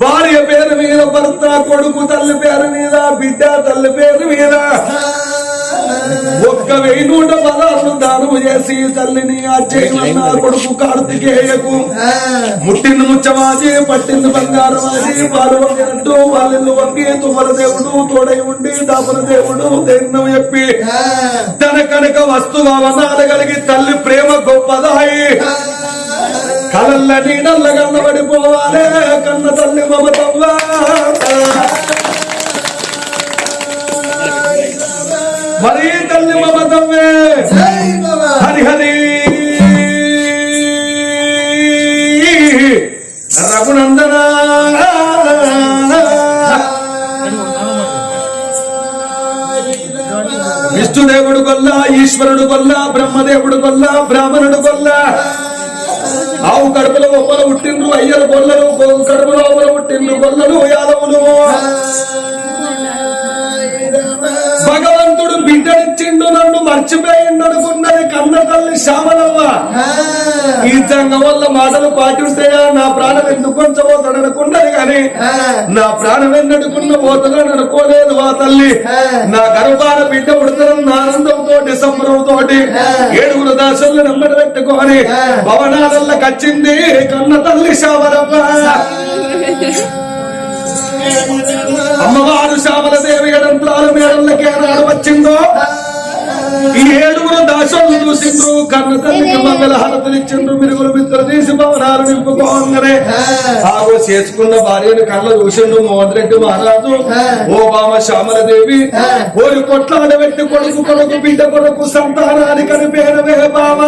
భార్య పేరు మీద భర్త కొడుకు తల్లి పేరు మీద బిడ్డ తల్లి పేరు మీద. ఒక్క వెయ్యి నూట పదార్లు దానము చేసి తల్లిని అజయమన్న కొడుకు కార్తికేయకు. ముట్టింది ముచ్చమాది పట్టింది బంగారం అది పాలు వంగినట్టు వాళ్ళిల్లు వంగి తుమ్మల దేవుడు తోడై ఉండి దాపల దేవుడు దేన్నం చెప్పి. తన కనుక వస్తువావనాలు కలిగి తల్లి ప్రేమ గొప్పదాయి. కలల్ల నీడల్ల కన్నబడిపోవాలే కన్న తల్లి మమతవ్వా. మరి తల్లి మమతవ్వే. హరి హరి. రఘునందన. విష్ణుదేవుడు గొల్ల ఈశ్వరుడు గొల్ల బ్రహ్మదేవుడు గొల్ల బ్రాహ్మణుడు గొల్ల ఆవు కడుపులో ఒప్పల పుట్టిండ్రు అయ్యలు గొల్లలు గో- కడుపులో ఒప్పల పుట్టిండ్రు గొల్లలు యాదవులు. బిడ్డనిచ్చిండు నన్ను మర్చిపోయిండు అనుకున్నది కన్న తల్లి శ్యామలవ్వ ఈ సంఘం వల్ల మాటలు పాటింటాయా నా ప్రాణం ఎందుకు కొంచబోతాడు అనుకున్నది కానీ నా ప్రాణం ఎన్నడుకున్న పోతుందని అనుకోలేదు ఆ తల్లి. నా గర్భాన బిడ్డ పుడతారన్న ఆనందంతో సంబరంతో ఏడుగురు దాసులు నెమ్మది పెట్టుకొని భవనాలల్లో కచ్చింది కన్న తల్లి శ్యామలవ్వ అమ్మవారు ఈ ఏడుగురు దాసోళ్ళు చూసిండ్రు కన్న తల్లికి మంగళ హారతులు ఇచ్చిండ్రు మిరుగులు మిత్రులు తీసి భవనాలు నింపుకోగానే ఆగో చేసుకున్న భార్యను కళ్ళ చూసిండు మోహన్ రెడ్డి మహారాజు. ఓ బామ శ్యామల దేవి ఓరి కొట్లాడబెట్టి కొడుకు కొడుకు బిడ్డ కొడుకు సంతానానికి అని పేరవే బామ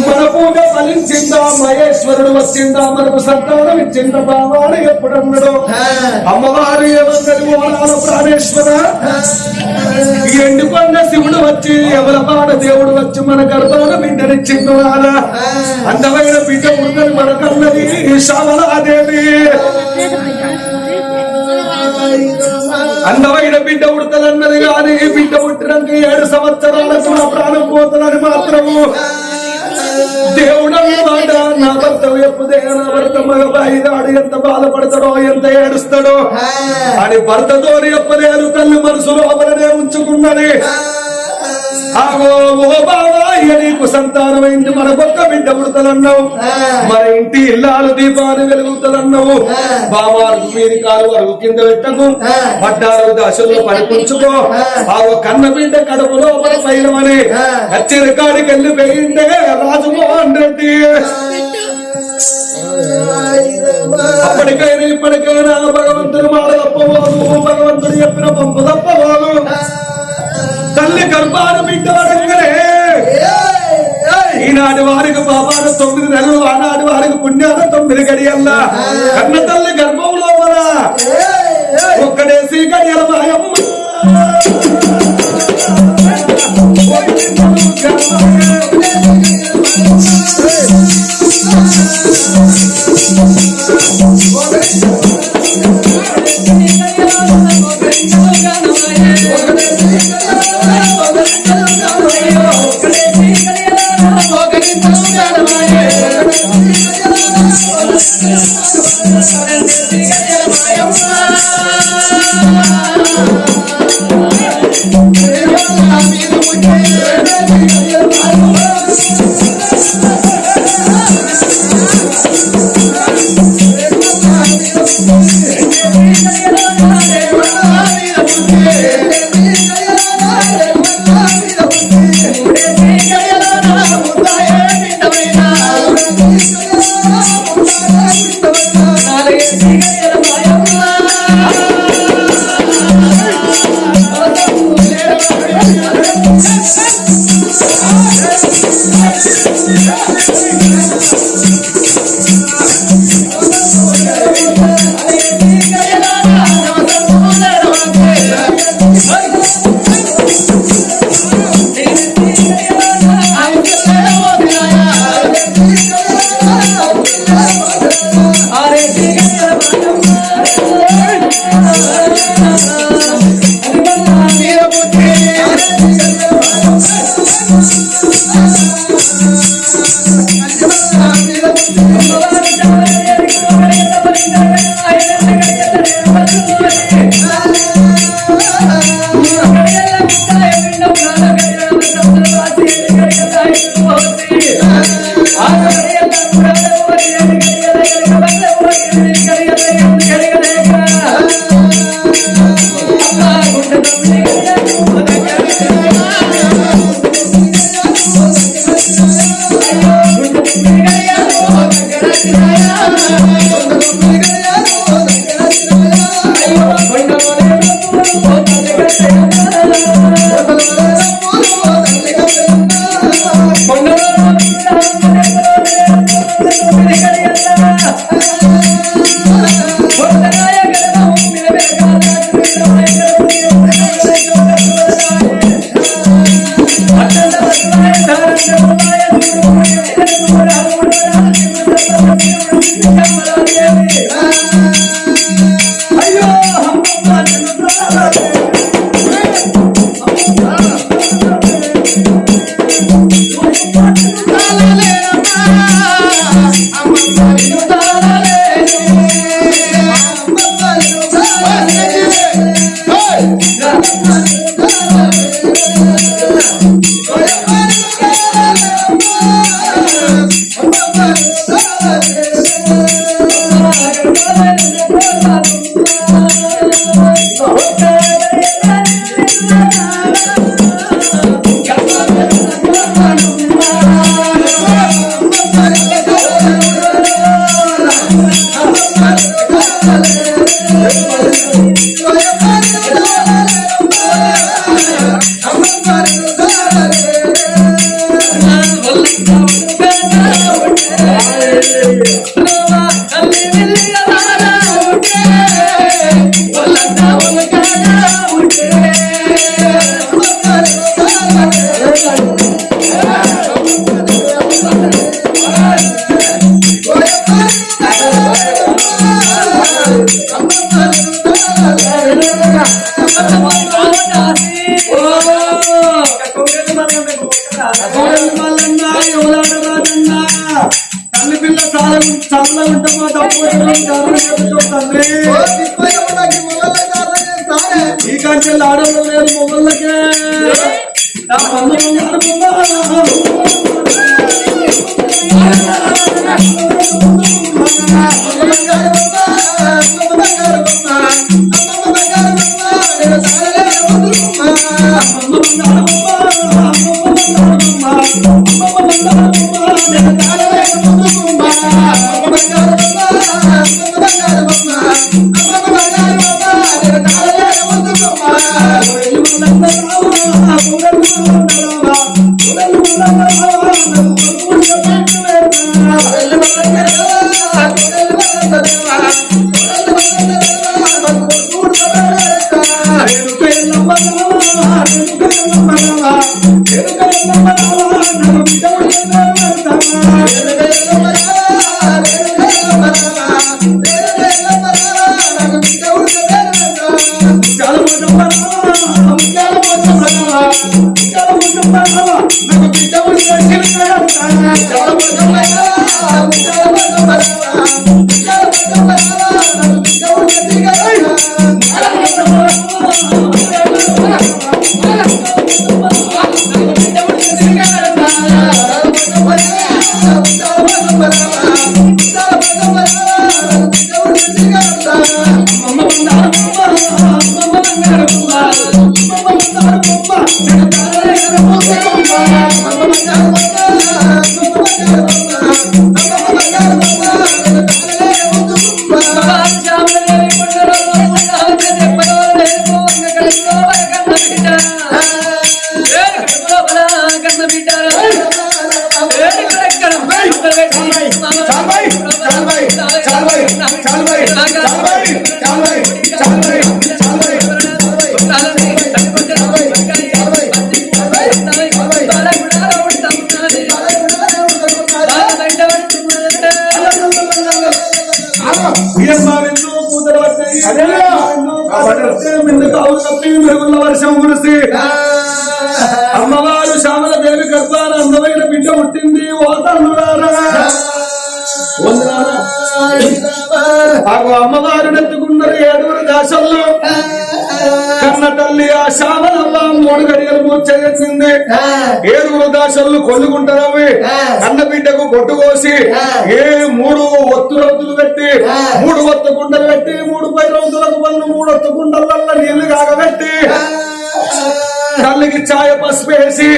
మన పూజ ఫలించిందా? మహేశ్వరుడు వచ్చిందా? మనకు సంతానం ఇచ్చిందా బాబా అని ఎప్పుడన్నాడు? అమ్మవారు ఏమన్నది ఓనాల ప్రాణేశ్వర? ఎండుకొండ శివుడు వచ్చి ఎవల పాడ దేవుడు వచ్చి మన గర్భాన బిడ్డనిచ్చిండు నాన్న అందమైన బిడ్డ ఉన్నది మనకన్నది శ్యామలాదేవి అందమైన బిడ్డ ఉడతలన్నది కానీ బిడ్డ పుట్టినాక ఏడు సంవత్సరాలకు నా ప్రాణం పోతుందని మాత్రము. దేవుడు అన్నమాట నా భర్త ఎప్పుదే నా భర్త మగబాయి నాడు ఎంత బాధపడతాడో ఎంత ఏడుస్తాడో? అని భర్తతో చెప్పలేరు తల్లి మనసు లోపలనే ఉంచుకున్నది. నీకు సంతానమైంది. మనకొక్క బిడ్డ పుడతలన్నావు. మన ఇంటి ఇల్లాలు దీపాలు వెలుగుతలన్నావు. బామారు మీది కాలు వరకు కింద పెట్టకు. పడ్డారు దశల్లో పనిపుంచుకో ఆగో కన్న బిడ్డ కడుపు లోపల పైనమని వచ్చిన కాడికి వెళ్ళి పోయిండే రాజమోహన్ రెడ్డి. అప్పటికైనా ఇప్పటికైనా భగవంతుని మాట తప్పబోదు భగవంతుడు చెప్పిన పంపు తప్పబోదు తల్లి గర్భాన బిడ్డ ఈనాటి వారికి పాపాన తొమ్మిది నెలలు ఆనాటి వారికి పుణ్యాన తొమ్మిది గడియల్లా. కన్న తల్లి గర్భం లోపల ఒక్కడేసి గడియల మాయమ్మ తల్లి Thank you. శామలమ్మ మూడు గడియలు మూర్చయింది ఏడుగురు దాసళ్ళు కొల్లుకుంటారవి కన్న బిడ్డకు పొట్టు కోసి ఏ మూడు ఒత్తు రొత్తులు పెట్టి మూడు ఒత్తు కుండలు పెట్టి మూడు పై రోజులకు పన్ను మూడు ఒత్తు కుండలల్ల నీళ్ళు కాగబెట్టి తల్లికి ఛాయ పసుపు వేసి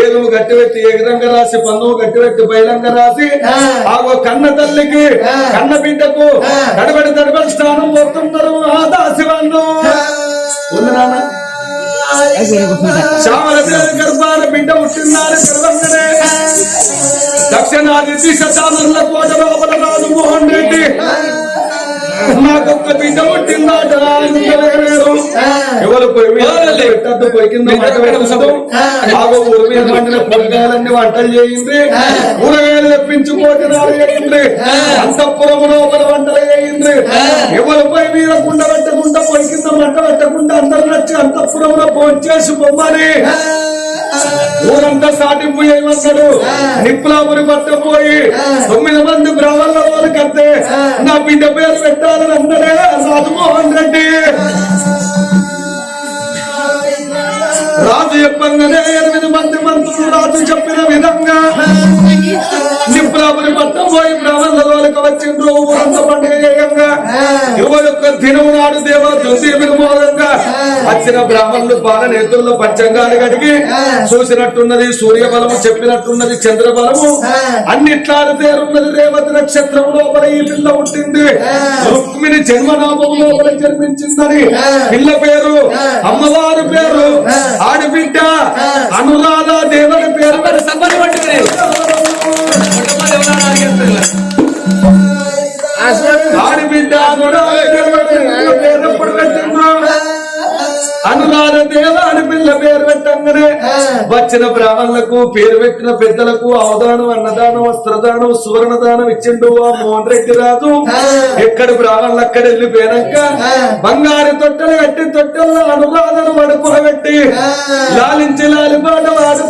ఏదో గట్టి పెట్టి ఎగరంగా రాసి పన్ను గట్టి పెట్టి బయలంగా రాసి ఆగో కన్న తల్లికి కన్న బిడ్డకు తడబడి తడబడి స్నానం పోతున్నారు ఆ. దాసి వాళ్ళు ఉంది నాన్న. శ్యామల గర్భాన బిడ్డ పుట్టినారు గర్భంగానే. దక్షిణాది చామర్ల కోట లోపల రాజు మోహన్ రెడ్డి. నాకొక్క బిడ్డ పుట్టిందాట ఎవరు పెట్టద్దు పొయ్యి కింద ఊరి మీద కూరగాయలన్నీ వంటలు చేయింది. కూరగాయలు తెప్పించి భోజనాలు చేయింది అంతఃపురము లోపల వంటలు చేయింది. ఎవరు మీద కుండ పెట్టకుండా మంట పెట్టకుండా అందరు నచ్చి అంతఃపురంలో భోజనం చేసి బొమ్మని. ఊరంతా సాటింపు చేయమన్నాడు నిప్పులాపురి పట్టపోయి తొమ్మిది మంది బ్రాహ్మణుల వాళ్ళు కడితే నా బిడ్డ పేరు పెట్టాలని అన్నాడే రాజమోహన్ రెడ్డి. రాజు చెప్పంగానే ఎనిమిది మంది మంత్రులు రాజు చెప్పిన విధంగా నిప్పులాపురి పట్టం పోయి బ్రాహ్మణులకు వచ్చిండ్రు ఊరంతా పండుగ చేయంగా ఇరవై ఒక్క దినం నాడు దేవ జ్యోతి మూలంగా వచ్చిన బ్రాహ్మణులు బాల నేతుల్లో పంచంగాలు కడిగి చూసినట్టున్నది సూర్య బలము చెప్పినట్టున్నది చంద్ర బలము అన్నిట్లా తేరున్నది రేవతి నక్షత్రం లోపల ఈ పిల్ల పుట్టింది. రుక్మిణి జన్మనామం లోపల జన్మించిందని పిల్ల పేరు అమ్మవారి పేరు. ఆడబిడ్డ అనురాధ దేవుని పేరు సంబంధం పట్టుకునే ఆడబిడ్డ అనురాధ అనురాధ దేవ అని పిల్ల పేరు పెట్టంగానే వచ్చిన బ్రాహ్మణులకు పేరు పెట్టిన పెద్దలకు అవదానం అన్నదానం వస్త్రదానం సువర్ణ దానం ఇచ్చిండు ఆ మోహన్ రెడ్డి రాజు. ఎక్కడ బ్రాహ్మణులు అక్కడ వెళ్ళిపోయాక బంగారు తొట్టెలు కట్టి తొట్టెల్లో అనురాధను పడుకోబెట్టి లాలించి లాలిపాట వాడుతున్నది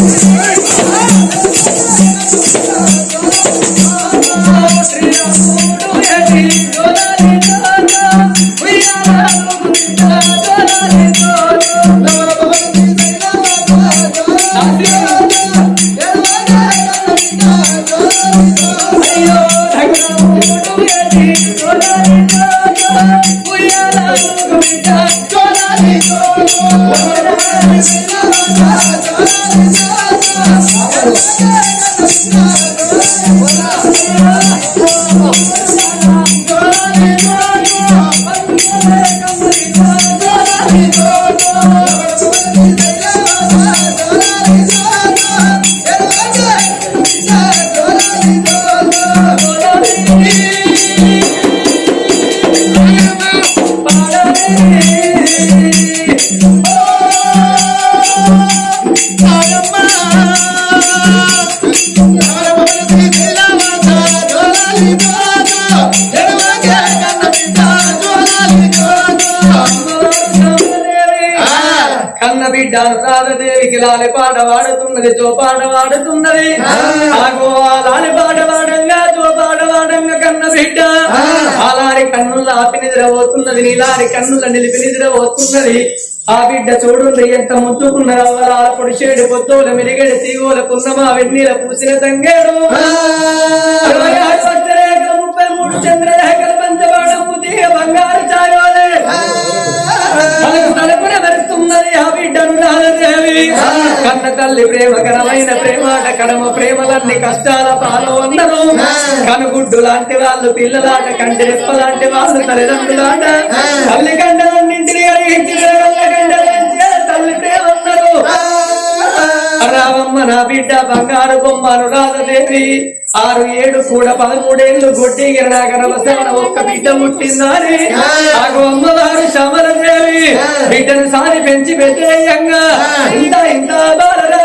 లాలి పాట వాడుతున్నది చోపాట వాడుతున్నది ఆగో ఆ. లాలి పాట వాడంగా చోపాట వాడంగా కన్న బిడ్డ. అలారి కన్నుల ఆపి నిద్రపోతున్నది నీలారి కన్నుల నిలిపి నిద్రపోతున్నది. ఆ బిడ్డ చూడుంది ఎంత ముద్దుకున్న రవ్వలాల పొడిచేడు పొత్తుల మిరిగడి తీగోల కున్నమా వెన్నీల పూసిన తంగేడు. ముప్పై మూడు చంద్రరేఖలు పంచబాణము తీగ బంగారు చాయోలే మనకు తలుపున మెరుస్తున్నది ఆ బిడ్డను రాధదేవి కన్న తల్లి ప్రేమకరమైన ప్రేమాట కడమ ప్రేమలన్నీ కష్టాల పాలు అందరూ కనుగుడ్డు లాంటి వాళ్ళు పిల్లలాట కంటి రెప్ప లాంటి వాళ్ళు తల్లిదండ్రులాట. తల్లి కండలన్నింటినీ కలిగించి తల్లి రామమ్మ నా బిడ్డ బంగారు బొమ్మ అనురాధదేవి. ఆరు ఏడు కూడా పదమూడేళ్ళు గొడ్డి గిరణాగరవ శవన ఒక్క బిడ్డ పుట్టిందని. ఆగు అమ్మవారు శమలదేవి బిడ్డను సారి పెంచి పెట్టేయంగా. ఇంత ఇంత బాలరా.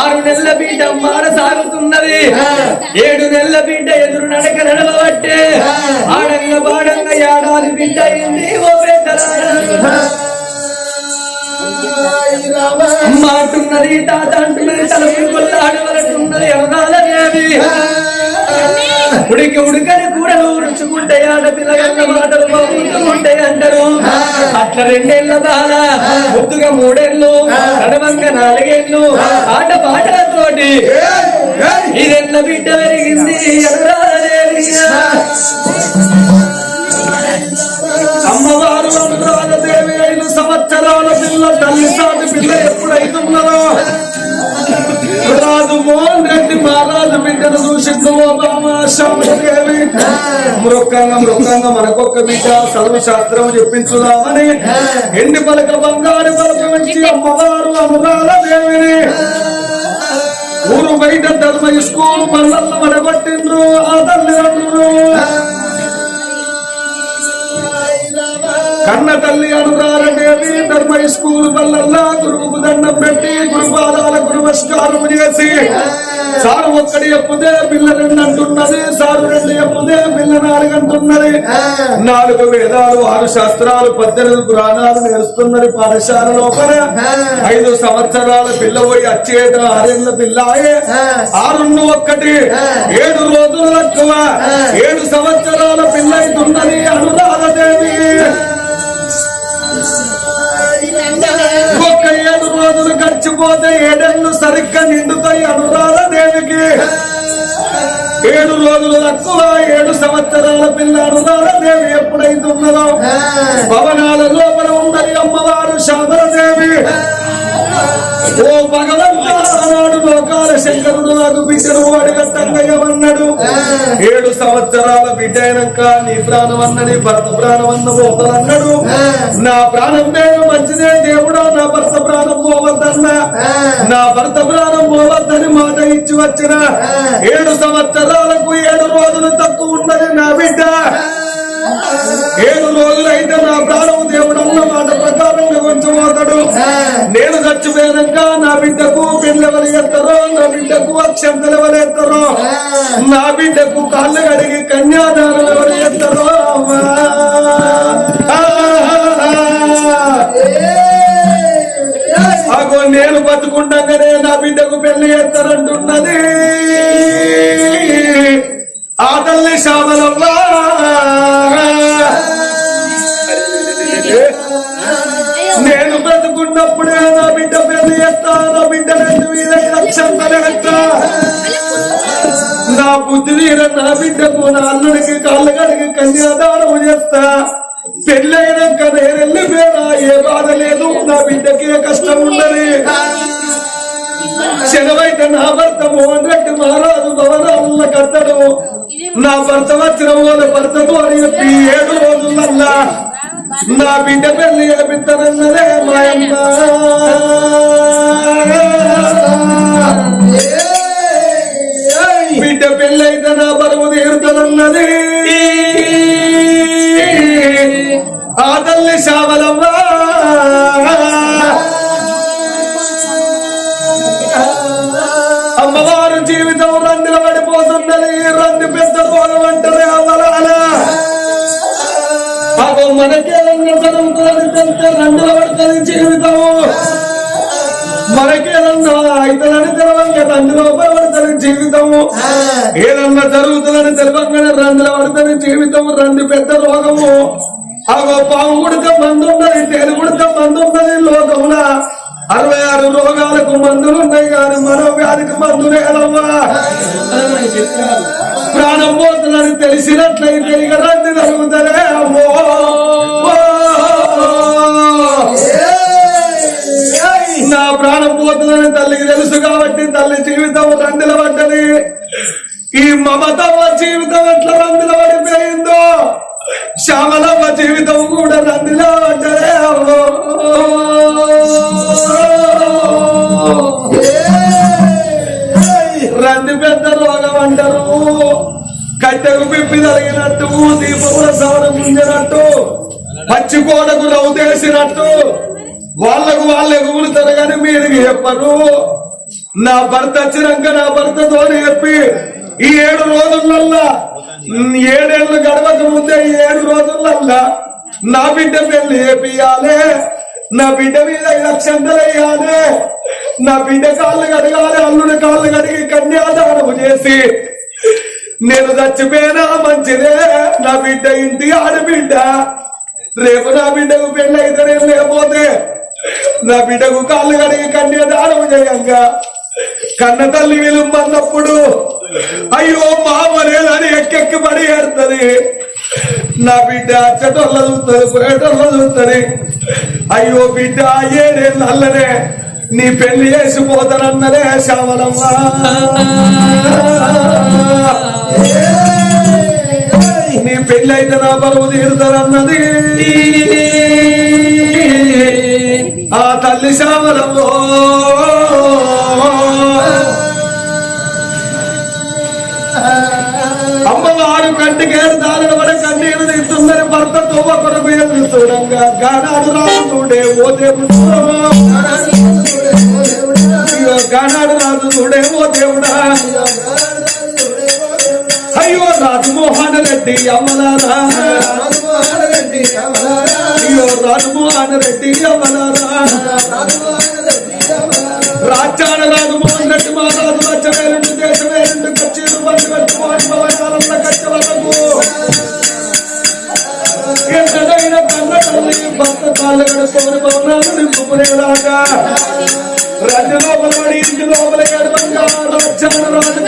ఆరు నెలల బిడ్డ మార సాగుతున్నది. ఏడు నెలల బిడ్డ ఎదురు నడక నడవబట్టే. ఆడంగా బాడంగా ఏడాది బిడ్డ అయింది ఓ మాటున్నది తాత అంటున్నది తలపు కొల్లాడు వరకున్నది ఎవరాలనేవి ఉడికి ఉడికని కూడలు రుచుకుంటే ఆడపిల్లగన్న మాటలు బాగుంటుంటే అంటారు. అట్లా రెండేళ్ళ బాల ముద్దుగా మూడేళ్ళు నడవంగా నాలుగేళ్ళు ఆట పాటలతోటి ఇదెట్ల బిడ్డ పెరిగింది? బిడ్డను చూసిందో మృక్కంగా మృక్కంగా మనకొక్క బిడ్డ చదువు శాస్త్రం చెప్పించుదామని. ఎండి పలక బంగారు పలక నుంచి అమ్మవారు అనురాధదేవిని ఊరు బయట ధర్మ స్కూల్ పనులలో మనగొట్టిండ్రు ఆ తల్లిదండ్రులు. కన్న తల్లి అనురారదేవి ధర్మ స్కూల్ వల్లల్లా గురువుకు దండం పెట్టి గురుపాదాల గురువస్కారం చేసి సారు ఒక్కడి ఎప్పుదే పిల్ల రెండు అంటున్నది సారు రెండు ఎప్పుదే పిల్ల నాలుగు అంటున్నది నాలుగు వేదాలు ఆరు శాస్త్రాలు పద్దెనిమిది పురాణాలు నేర్చుతున్నది పాఠశాల లోపల. ఐదు సంవత్సరాల పిల్ల పోయి అచ్చేట ఆరేళ్ళ పిల్లాయే. ఆరున్న ఒక్కటి ఏడు రోజులు తక్కువ. ఏడు సంవత్సరాల పిల్ల అవుతున్నది అనురాధదేవి రోజులు గడిచిపోతే ఏడేళ్ళు సరిగ్గా నిండుతాయి అనురాధ దేవికి. ఏడు రోజులు తక్కువ ఏడు సంవత్సరాల పిల్ల అనురాధ దేవి ఎప్పుడైతున్నదో భవనాల లోపల ఉన్నది అమ్మవారు శామరదేవి ఓ భగవంతా ఆనాడు లోకాల శంకరుడు నాకు బిడ్డను ఏడు సంవత్సరాల బిడ్డ అయినాక నీ ప్రాణం అన్నది భర్త ప్రాణం అన్న పోతానన్నాడు నా ప్రాణం పేరు మంచిదే దేవుడా నా భర్త ప్రాణం పోవద్దన్నా. నా భర్త ప్రాణం పోవద్దని మాట ఇచ్చి వచ్చిన. ఏడు సంవత్సరాలకు ఏడు రోజులు తక్కువ ఉన్నది నా బిడ్డ. ఏడు రోజులైతే నా ప్రాణం దేవుడు అన్న మాట ఉంచబోతాడు. నేను చచ్చిపోయాక నా బిడ్డకు పెళ్ళెవరు ఎత్తారో నా బిడ్డకు అక్షంతలు ఎవరు ఎత్తారో నా బిడ్డకు కాళ్ళు కడిగి కన్యాదానం ఎవరు ఎత్తారో అమ్మా. అగో నేను బతుకుండగానే నా బిడ్డకు పెళ్ళి ఎత్తారంటున్నది ఆ తల్లి శామలమ్మా నేను ఉన్నప్పుడే నా బిడ్డ పెళ్ళి ఎత్తా నా బిడ్డ రెండు మీద నా బుద్ధి మీద నా బిడ్డకు నా అల్లుడికి కళ్ళగడికి కన్యాదానం చేస్తా. పెళ్ళైనాక నేరెళ్ళి పేరా ఏ బాధ లేదు నా బిడ్డకి ఏ కష్టం ఉండదు శనవైతే నా భర్త మోహన్ రెడ్డి మహారాజు భవనాల కట్టడం నా భర్త వచ్చిన వాళ్ళ భర్తతో అని చెప్పి ఏడు రోజులల్లా నా బిడ్డ పెళ్ళి చేపిస్తానన్నదే మాయమ్మ. బిడ్డ పెళ్ళైతే నా బరువు తీరుతానన్నది. ఆ తల్లి శావలమ్మ ఏదన్నా జరుగుతుందని తెలవంగానే రందిల పడుతుంది జీవితం రంది పెద్ద రోగము. అగో పాము గుడిక మందు ఉన్నది తేలు గుడిక మందు ఉన్నది లోకమున. అరవై ఆరు రోగాలకు మందులు ఉన్నాయి కానీ మనో వ్యాధికి మందు లేదమ్మా. ప్రాణం పోతుందని తెలిసినట్లయితే ఇక రంది జరుగుతారే అమ్మో. నా ప్రాణం పోతుందని తల్లికి తెలుసు కాబట్టి తల్లి జీవితం రందిల పడ్డది. ఈ మమతమ్మ జీవితం ఎట్లా రందిల పడిపోయిందో? శ్యామలమ్మ జీవితం కూడా రందిల అమ్మో రంది పెద్ద రోగం అంటారు. కట్టెకు పిప్పి తగినట్టు దీపముల సవర గుంజినట్టు పచ్చి కోడకు రౌదేసినట్టు వాళ్ళకు వాళ్ళే ఎగులుతారు కానీ మీరు చెప్పరు. నా భర్త వచ్చినాక నా భర్తతో చెప్పి ఈ ఏడు రోజులల్లా ఉమ్, ఏడేళ్ళు గడవక ముందే ఈ ఏడు రోజులల్లా నా బిడ్డ పెళ్ళి చేపియాలే నా బిడ్డ మీద లక్షంతలు వేయాలి నా బిడ్డ కాళ్ళు కడగాలి అల్లుడి కాళ్ళు కడిగి కన్యాదానము చేసి నేను చచ్చిపోయినా మంచిదే నా బిడ్డ ఇంటి ఆడబిడ్డ. రేపు నా బిడ్డకు పెళ్ళి అయితే నేను లేకపోతే నా బిడ్డకు కాళ్ళు కడిగి కన్యాదానం చేయంగా. కన్న తల్లి విలుమన్నప్పుడు అయ్యో మామలేదని ఎక్కెక్కి పడి ఏడుతుంది నా బిడ్డ అచ్చటోళ్ళ చూస్తుంది పురేటోళ్ళ చూస్తుంది. అయ్యో బిడ్డ ఏడేళ్ళు అల్లనే నీ పెళ్ళి చేసిపోతానన్నదే శ్యామలమ్మా. నీ పెళ్ళి అయితే నా బరువు తీరుతారన్నది. ఆ తల్లి శ్యామలమ్మో. అమ్మవారు కంటికేరు దారులు కూడా కన్నీరు తీస్తుందని భర్తతో ఒకరు పేరు చూడంగా. గానాడు రాజుడే ఓ దేవుడు గానాడు రాజు చూడే ఓ దేవుడా. అయ్యో రాజమోహన్ రెడ్డి అమలారా. అయ్యో రాజమోహన్ రెడ్డి అమలారా. రాజ్యాన రాజమోహన్ భర్త కాళ్ళు కడుక్కొని భవనాలు నింపుకునేలాగా రాజ్య లోపల పడి ఇంటి లోపల ఏడవంగా రాజ్యాన రాజు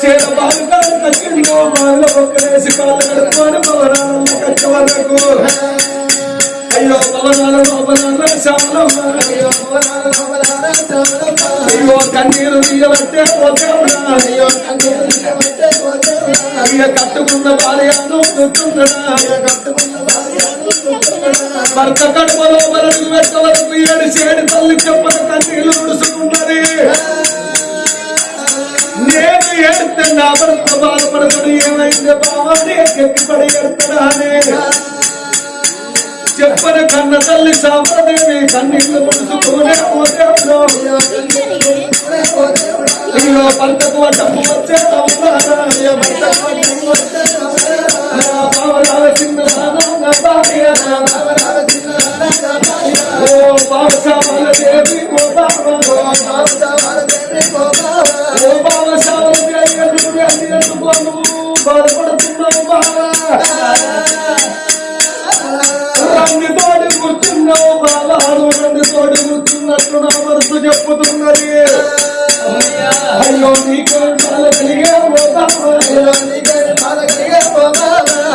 చేత మాలో ఒక్కడేసి కాళ్ళు కడుక్కొని భవనాలన్న కచ్చ వరకు అయ్యో భవనాల లోపల శ్యామలమ్మ అయ్యో కన్నీరు తీయబట్టే పోతేవుడా అయ్య కట్టుకున్న భార్యను చూస్తుండడా భర్త కడుపులో వరకు వెక్క వరకు ఏడు చేడు తల్లి చెప్పన కన్నీళ్ళు ఉడుసుకున్నది నేను ఏడితే నా భర్త బాధపడతాడు. ఏమైంది బావా? నేను ఎక్కిపడి ఎడతాడా అని చెప్పన కన్న తల్లి సాంబదేవి కన్నీళ్ళు ముడుచుకునే పోతేవుడు అయ్యో భర్తకు అడ్డము వచ్చే అవుతారా? అయ్యో నా చిన్న నాన్న, నా దేవి ఓ పావసామల దేవి, ఓ పావ, ఓ పావసామల దేవి, బాధపడుతున్నావు బావా? కూర్చున్నావు బావా నువ్వు రంది తోడి కూర్చున్నట్టు నా మనసు చెప్పుతున్నది అయ్యో నీకు కలిగే నా.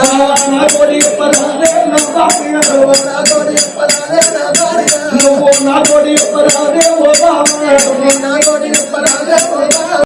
నువ్వు తోడి చెప్పరాదే ఓ.